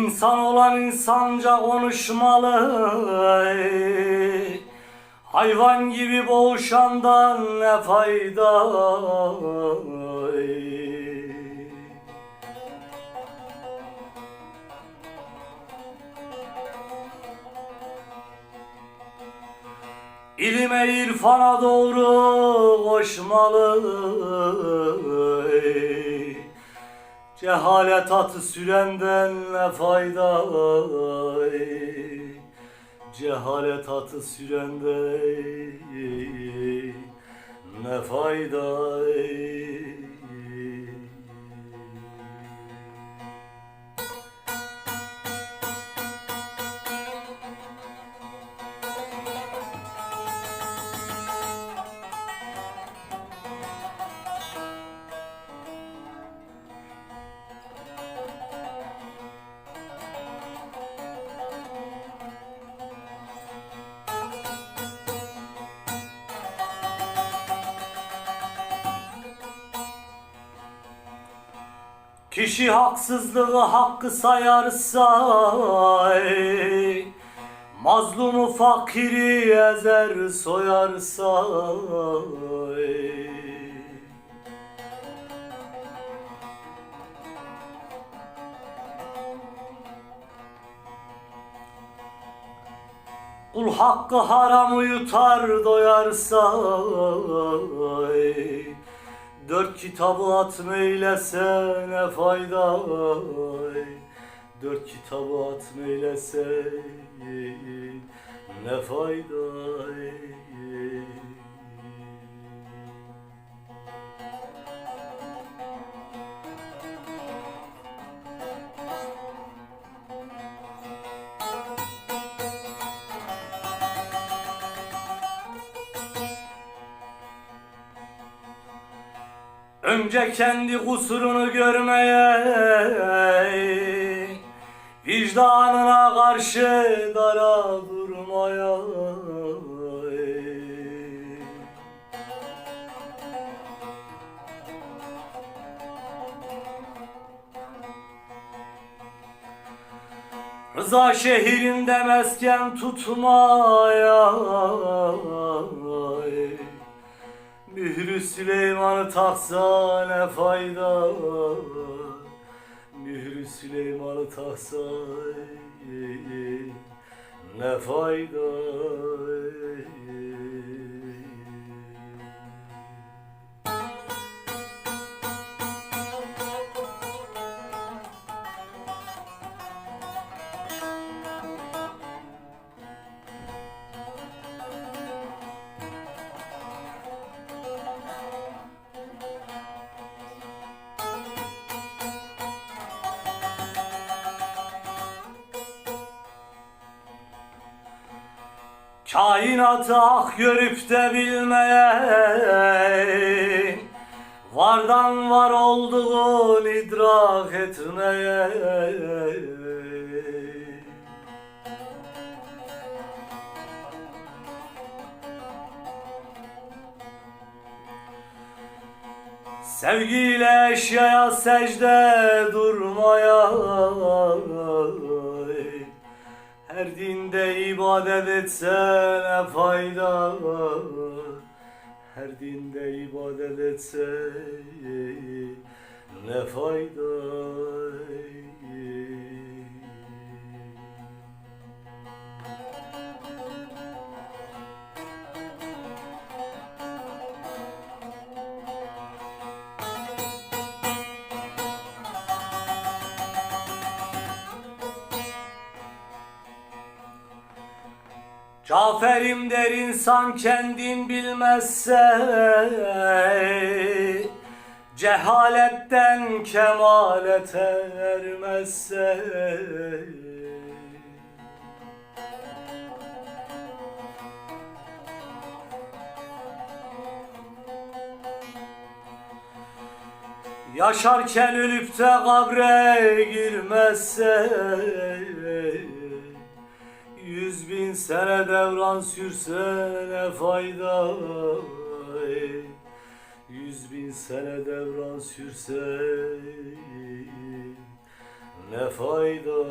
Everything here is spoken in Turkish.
İnsan olan insanca konuşmalı. Hayvan gibi boğuşandan ne fayda? İlime irfana doğru koşmalı Cehalet atı sürenden ne fayda Cehalet atı sürende ne fayda Kişi haksızlığı hakkı sayarsa Mazlumu fakiri ezer soyarsa ey. Kul hakkı haramı yutar doyarsa. Dört kitabı atmeylese ne fayda ey. Dört kitabı atmeylese ne fayda ey. Önce kendi kusurunu görmeye Vicdanına karşı dara durmaya. Rıza şehrinde mesken tutmaya Mührü Süleyman'ı taksa ne fayda Mührü Süleyman'ı taksa ne fayda Kainatı ah görüp de bilmeye Vardan var olduğun idrak etmeye Sevgiyle eşyaya secde durmaya dinde ibadet etsene fayda Her dinde ibadet etse ne fayda Caferim der insan kendin bilmezse Cehaletten kemalete ermezse. Yaşarken ölüp de kabre girmezse Yüz bin sene devran sürse ne fayda Yüz bin sene devran sürse ne fayda.